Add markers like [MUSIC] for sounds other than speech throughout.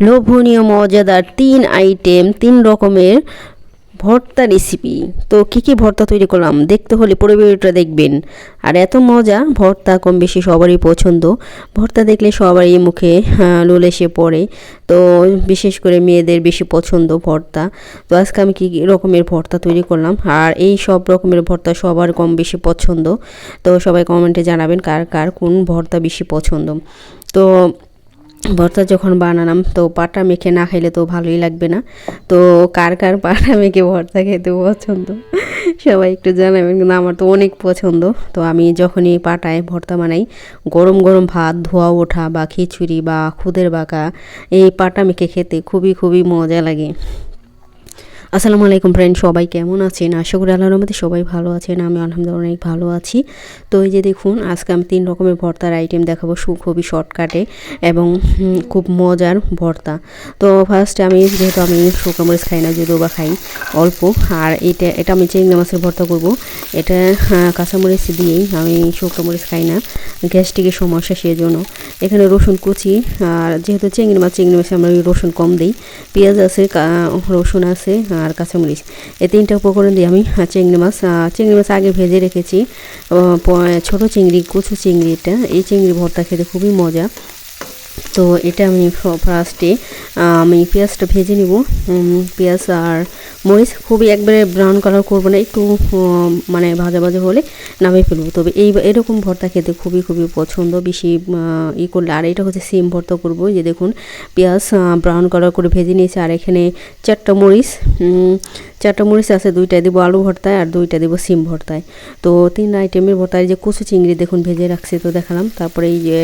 লোভনীয় মজাদার তিন আইটেম তিন রকমের ভর্তা রেসিপি তো কী কী ভর্তা তৈরি করলাম? দেখতে হলে পুরো ভিডিওটা দেখবেন। আর এত মজা ভর্তা কম বেশি সবারই পছন্দ। ভর্তা দেখলে সবারই মুখে আহ, লোল এসে পড়ে। তো বিশেষ করে মেয়েদের বেশি পছন্দ ভর্তা। তো আজকে আমি কী রকমের ভর্তা তৈরি করলাম। আর এই সব রকমের ভর্তা সবার কম বেশি পছন্দ। তো সবাই কমেন্টে জানাবেন কার কার কোন ভর্তা বেশি পছন্দ। তো ভর্তা যখন বানালাম, তো পাটা মেখে না খাইলে তো ভালোই লাগবে না। তো কার কার পাটা মেখে ভর্তা খেতে পছন্দ? সবাই একটু জানাবেন, কিন্তু আমার তো অনেক পছন্দ। তো আমি যখনই পাটায় ভর্তা বানাই, গরম গরম ভাত, ধোয়া, ওঠা বা খিচুড়ি বা খুদের বাঁকা, এই পাটা মেখে খেতে খুবই খুবই মজা লাগে। আসসালামু আলাইকুম ফ্রেন্ড সবাই কেমন আছেন? আশা করি আল্লাহর রহমতে সবাই ভালো আছেন, আমি আলহামদুলিল্লাহ অনেক ভালো আছি। তো এই যে দেখুন, আজকে আমি তিন রকমের ভর্তার আইটেম দেখাবো খুবই শর্টকাটে এবং খুব মজার ভর্তা। তো ফার্স্টে আমি যেহেতু আমি শুকনো মরিচ খাই না, যদিও বা খাই অল্প, আর এটা এটা আমি চিংড়ি মাছের ভর্তা করব। এটা কাঁচামরিচ দিয়েই আমি শুকনো মরিচ খাই না, গ্যাস্ট্রিকের সমস্যা সেই জন্য এখানে রসুন কুচি, আর যেহেতু চিংড়ি মাছ, চিংড়ি মাছে আমরা রসুন কম দিই। পেঁয়াজ আছে রসুন আছে, আর কাঁচামরিচ। এই তিনটা উপকরণ দিয়ে আমি চিংড়ি মাছ চিংড়ি মাছ আগে ভেজে রেখেছি। ছোট চিংড়ি, কুচু চিংড়িটা, এই চিংড়ি ভর্তা খেতে খুবই মজা। তো এটা আমি ফার্স্টে আমি পেঁয়াজটা ভেজে নিব। পেঁয়াজ আর মরিচ খুবই একবারে ব্রাউন কালার করব না, একটু মানে ভাজা ভাজা হলে নামিয়ে ফেলব। তবে এই, এরকম ভর্তা খেতে খুবই খুবই পছন্দ, বেশি ই করলে। আর এটা হচ্ছে সিম ভর্তা করব যে দেখুন, পেঁয়াজ ব্রাউন কালার করে ভেজে নিয়েছি। আর এখানে চারটা মরিচ চারটা মরিচ আছে দুইটা দেবো আলু ভর্তায় আর দুইটা দেবো সিম ভর্তায়। তো তিন আইটেমের ভর্তায় যে কচু চিংড়ি দেখুন, ভেজে রাখছি, তো দেখালাম। তারপরে এই যে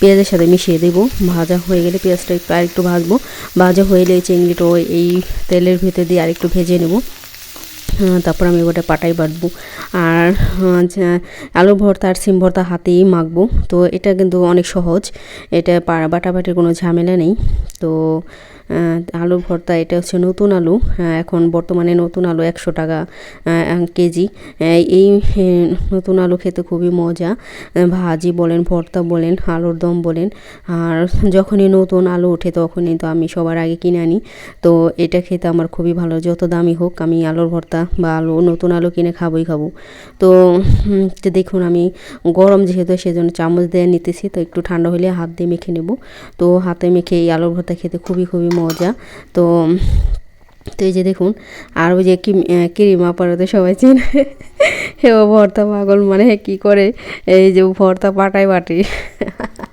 পেঁয়াজের সাথে মিশিয়ে দেবো ভাজা হয়ে গেলে পেঁয়াজটা একটু আরেকটু ভাজবো। ভাজা হয়ে গেলে চিংড়িটা এই তেলের ভিতরে দিয়ে আরেকটু ভেজে নেব। তারপর আমি ওটা পাটাই বাটবো আর আহ, আলু ভর্তা আর সিম ভর্তা হাতেই মাখবো। তো এটা কিন্তু অনেক সহজ। এটা বাটাবাটির কোনো ঝামেলা নেই। তো আলুর ভর্তা এটা হচ্ছে নতুন আলু। এখন বর্তমানে নতুন আলু একশো টাকা কেজি। এই নতুন আলু খেতে খুবই মজা। ভাজি বলেন ভর্তা বলেন আলুর দম বলেন। আর যখনই নতুন আলু ওঠে তখনই তো আমি সবার আগে কিনে আনি। তো এটা খেতে আমার খুবই ভালো যত দামি হোক আমি আলুর ভর্তা বা আলু, নতুন আলু কিনে খাবোই খাব। তো দেখুন আমি গরম যেহেতু সেজন্য চামচ দিয়ে নিতেছি, তো একটু ঠান্ডা হলে হাত দিয়ে মেখে নেব। তো হাতে মেখে এই আলুর ভর্তা খেতে খুবই খুবই মজা। তো তো এই যে দেখুন, আর ওই যে কি কিরিমা পাড়াতে সবাই চেনে। [LAUGHS] ও ভর্তা পাগল মানে কি করে? এই যে ভর্তা পাটায় বাটি [LAUGHS]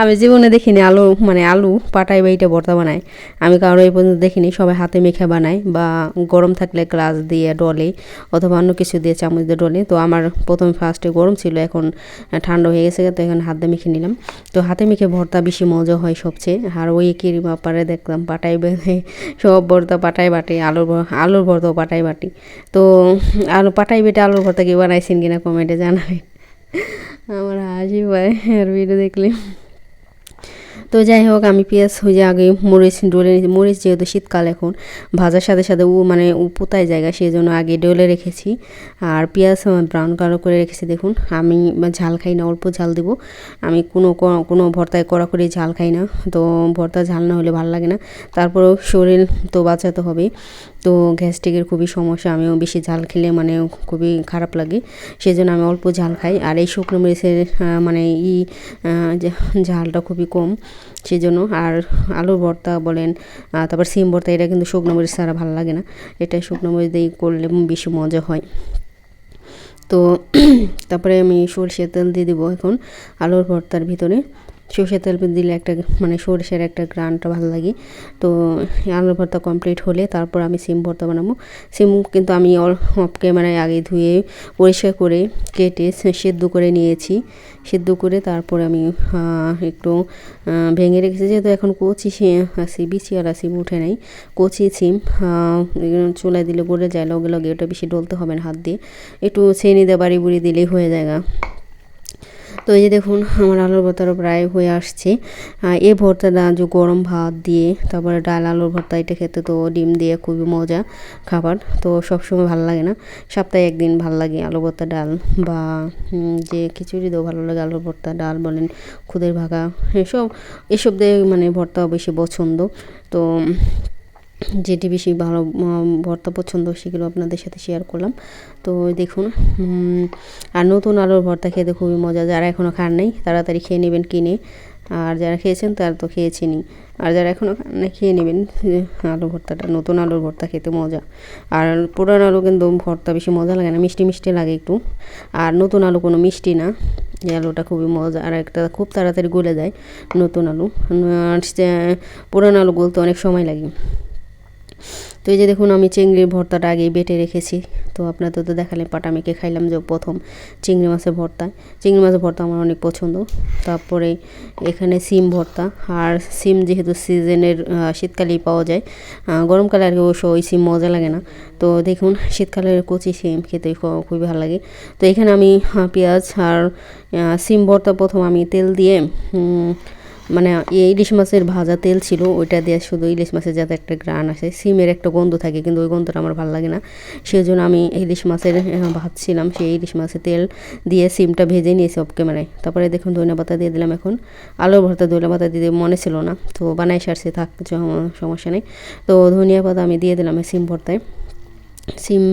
আমি জীবনে দেখিনি আলু মানে আলু পাটায় বা এইটা ভর্তা বানায়। আমি কারও এই পর্যন্ত দেখিনি, সবাই হাতে মেখে বানায় বা গরম থাকলে গ্লাস দিয়ে ডলে অথবা অন্য কিছু দিয়ে চামচ দিয়ে ডলে। তো আমার প্রথম ফার্স্টে গরম ছিল, এখন ঠান্ডা হয়ে গেছে, তো এখন হাত মেখে নিলাম। তো হাতে মেখে ভর্তা বেশি মজা হয় সবচেয়ে। আর ওই কিরিমা ব্যাপারে দেখলাম, পাটায় বেঁধে সব ভর্তা পাটায় বাটে, আলুর আলুর ভর্তাও পাটায় বাটি। তো আলু পাটায় বেটে আলুর ভর্তা কি বানাইছেন কিনা কমেন্টে জানাবেন। আমার হাসি পায়, আর ভিডিও দেখলে। তো যাই হোক, আমি পেঁয়াজ হয়ে আগে মরিচ ডলে মরিচ যেহেতু শীতকাল এখন, ভাজার সাথে সাথে ও মানে ও পোতায় জায়গা সেই জন্য আগে ডলে রেখেছি। আর পেঁয়াজ ব্রাউন কালার করে রেখেছি, দেখুন। আমি ঝাল খাই না, অল্প ঝাল দেবো। আমি কোনো কোনো ভর্তায় কড়া করে ঝাল খাই না। তো ভর্তা ঝাল না হলে ভালো লাগে না। তারপরেও শরীর তো বাঁচাতে হবে তো গ্যাস্ট্রিকের খুবই সমস্যা, আমিও বেশি ঝাল খেলে মানে খুবই খারাপ লাগে। সেই জন্য আমি অল্প ঝাল খাই। আর এই শুকনো মরিচের মানে ই ঝালটা খুবই কম সেই জন্য আর আলুর ভর্তা বলেন তারপর সিম ভর্তা, এটা কিন্তু শুকনো মরিচ ছাড়া ভালো লাগে না। এটা শুকনো মরিচ দিয়ে করলে বেশি মজা হয়। তো [CLEARS THROAT] তারপরে আমি সরষের তেল দিয়ে দেবো এখন আলুর ভর্তার ভিতরে। সরষের তেল দিলে একটা মানে সরষের একটা গ্রানটা ভালো লাগে। তো আলুর ভর্তা কমপ্লিট হলে তারপর আমি সিম ভর্তা বানাবো। সিম কিন্তু আমি অল অফ ক্যামেরায় আগে ধুয়ে পরিষ্কার করে কেটে সেদ্ধ করে নিয়েছি। সেদ্ধ করে তারপর আমি একটু ভেঙে রেখেছি। যেহেতু এখন কচি সি- সি বিচি আর সিম উঠে নাই। কচি সিম চুলায় দিলে গড়ে যায়, লগে লগে ওটা বেশি ডলতে হবে না হাত দিয়ে। একটু চেনি দিয়ে বাড়ি বুড়ি দিলেই হয়ে যায়। তো এই যে দেখুন, আমার আলুর ভর্তাটা প্রায় হয়ে আসছে। এই ভর্তাটা যে গরম ভাত দিয়ে, তারপরে ডাল, আলুর ভর্তা, এটা খেতে তো ডিম দিয়ে খুবই মজা খাবার। তো সবসময় ভালো লাগে না। সপ্তাহে একদিন ভালো লাগে আলু ভর্তা, ডাল বা যে খিচুড়ি দিয়েও ভালো লাগে আলুর ভর্তা, ডাল বলেন, খুদের ভাগা, এসব এসব দিয়ে মানে ভর্তা বেশি পছন্দ। তো যেটি বেশি ভালো ভর্তা পছন্দ, সেগুলো আপনাদের সাথে শেয়ার করলাম। তো দেখুন আর নতুন আলুর ভর্তা খেতে খুবই মজা। যারা এখনও খান নাই, তাড়াতাড়ি খেয়ে নেবেন কিনে। আর যারা খেয়েছেন, তারা তো খেয়েছেনই। আর যারা এখনও খান খেয়ে নেবেন। আলু ভর্তাটা, নতুন আলুর ভর্তা খেতে মজা। আর পুরান আলু কিন্তু ভর্তা বেশি মজা লাগে না, মিষ্টি মিষ্টি লাগে একটু। আর নতুন আলু কোনো মিষ্টি না, এই আলুটা খুবই মজা। আর একটা খুব তাড়াতাড়ি গলে যায় নতুন আলু। আর পুরান আলু গলতে অনেক সময় লাগে। তো এই যে দেখুন, আমি চিংড়ির ভর্তাটা আগেই বেটে রেখেছি। তো আপনাদের তো দেখালে পাটা মেখে খাইলাম যে প্রথম চিংড়ি মাছের ভর্তা। চিংড়ি মাছের ভর্তা আমার অনেক পছন্দ। তারপরে এখানে সিম ভর্তা আর সিম যেহেতু সিজনের শীতকালেই পাওয়া যায় গরমকালে আর কি ওই সিম মজা লাগে না। তো দেখুন শীতকালের কচি সিম খেতে খুবই ভালো লাগে। তো এখানে আমি পেঁয়াজ আর সিম ভর্তা প্রথম আমি তেল দিয়ে মানে ইলিশ মাছের ভাজা তেল ছিল, ওইটা দিয়ে শুধু ইলিশ মাছের যাতে একটা গ্রান আসে। সিমের একটা গন্ধ থাকে, কিন্তু ওই গন্ধটা আমার ভালো লাগে না। সেই জন্য আমি ইলিশ মাছের ভাজছিলাম সেই ইলিশ মাছের তেল দিয়ে সিমটা ভেজে নিয়েছি অফ ক্যামেরায় তারপরে দেখুন ধনিয়া পাতা দিয়ে দিলাম এখন। আলুর ভর্তা ধনিয়া পাতা দিতে মনে ছিল না, তো বানাই সারছে, থাক সমস্যা নেই। তো ধনিয়া পাতা আমি দিয়ে দিলাম সিম ভর্তায়। সিম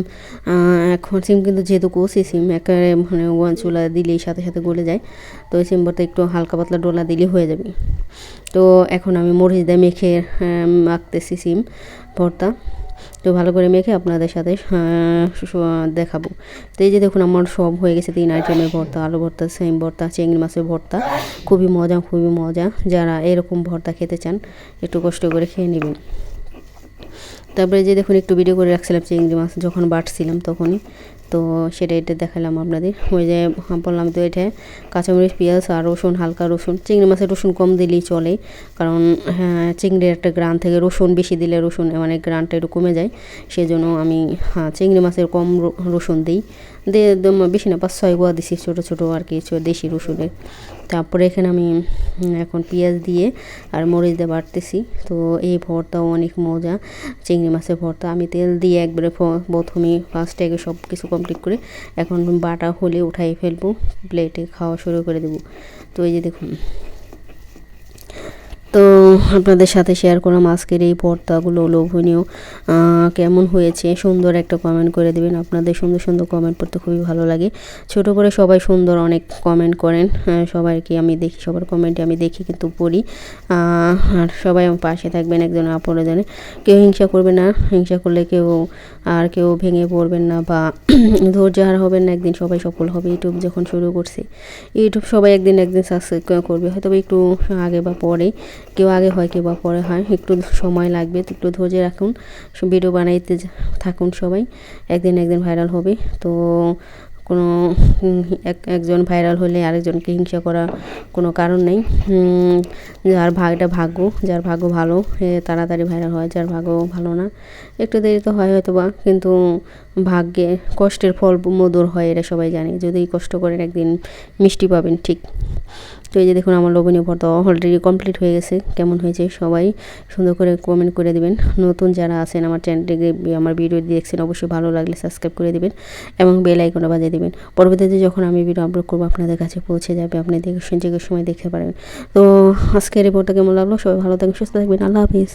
এখন সিম কিন্তু যেহেতু কষি, সিম একেবারে মানে ওয়ান চুলা দিলেই সাথে সাথে গলে যায়। তো ওই সিম ভর্তা একটু হালকা পাতলা ডোলা দিলেই হয়ে যাবে। তো এখন আমি মরিচ দিয়ে মেখে মাখতেছি সিম, ভর্তা। তো ভালো করে মেখে আপনাদের সাথে দেখাবো। তো এই যে দেখুন আমার সব হয়ে গেছে তিন আইটেমের ভর্তা, আলু ভর্তা, সিম ভর্তা, চিংড়ি মাছের ভর্তা। খুবই মজা খুবই মজা। যারা এরকম ভর্তা খেতে চান, একটু কষ্ট করে খেয়ে নেবেন। তারপরে যে দেখুন একটু ভিডিও করে রাখছিলাম চিংড়ি মাছ যখন বাটছিলাম তখনই। তো সেটা এটা দেখালাম আপনাদের। ওই যে বললাম তো এটা কাঁচামরিচ, পেঁয়াজ আর রসুন, হালকা রসুন। চিংড়ি মাছের রসুন কম দিলেই চলে। কারণ হ্যাঁ চিংড়ির একটা গ্রান থেকে রসুন বেশি দিলে রসুন মানে গ্রানটা একটু কমে যায়। সেজন্য আমি হ্যাঁ চিংড়ি মাছের কম রসুন দিই। দিয়ে বেশি না, পাঁচ ছয় গোয়া দিছি ছোটো ছোটো আর কি দেশি রসুনের। তারপরে এখানে আমি এখন পেঁয়াজ দিয়ে আর মরিচ দিয়ে বাড়তেছি তো এই ভর্তাও অনেক মজা, চিংড়ি মাছের ভর্তা। আমি তেল দিয়ে একবারে প্রথমে ফার্স্ট আগে সব কিছু কমপ্লিট করে এখন বাটা হলে উঠাই ফেলব প্লেটে খাওয়া শুরু করে দেবো। তো এই যে দেখুন তো আপনাদের সাথে শেয়ার করলাম আজকের এই ভর্তাগুলো লোভনীয় কেমন হয়েছে, সুন্দর একটা কমেন্ট করে দেবেন। আপনাদের সুন্দর সুন্দর কমেন্ট পড়তে খুবই ভালো লাগে। ছোট করে সবাই সুন্দর অনেক কমেন্ট করেন সবাইকে আমি দেখি, সবার কমেন্টে আমি দেখি কিন্তু পড়ি। আর সবাই আমার পাশে থাকবেন একজন অপরজনে কেউ হিংসা করবে না, হিংসা করলে কেউ আর কেউ ভেঙে পড়বেন না বা [CLEARS THROAT] ধৈর্য হার হবেন না, একদিন সবাই সফল হবে। ইউটিউব যখন শুরু করছে ইউটিউব সবাই একদিন একদিন সাবস্ক্রাইব করবে হয়তো একটু আগে বা পরে। কেউ আগে হয়, কেউ বা পরে হয়। একটু সময় লাগবে, একটু ধৈর্য রাখুন। ভিডিও বানাইতে থাকুন সবাই। একদিন একদিন ভাইরাল হবে। তো কোনো এক, একজন ভাইরাল হলে আরেকজনকে হিংসা করা কোনো কারণ নেই। যার ভাগটা ভাগ্য, যার ভাগ্য ভালো তাড়াতাড়ি ভাইরাল হয়, যার ভাগ্য ভালো না। একটু দেরি তো হয় হয়তো বা কিন্তু ভাগ্যে কষ্টের ফল মধুর হয়, এটা সবাই জানে। যদি কষ্ট করেন, একদিন মিষ্টি পাবেন, ঠিক। তো এই যে দেখুন আমার লবণীয় ভর্তা অলরেডি কমপ্লিট হয়ে গেছে। কেমন হয়েছে সবাই সুন্দর করে কমেন্ট করে দেবেন। নতুন যারা আছেন আমার চ্যানেলটিকে আমার ভিডিও দেখছেন, অবশ্যই ভালো লাগলে সাবস্ক্রাইব করে দেবেন এবং বেল আইকনটা বাজিয়ে দেবেন। পরবর্তীতে যখন আমি ভিডিও আপলোড করব, আপনাদের কাছে পৌঁছে যাবে, আপনি দেখে যে সময় দেখতে পারবেন। তো আজকের রিপোর্টটা কেমন লাগল? সবাই ভালো থাকবেন, সুস্থ থাকবেন। আল্লাহ হাফিজ।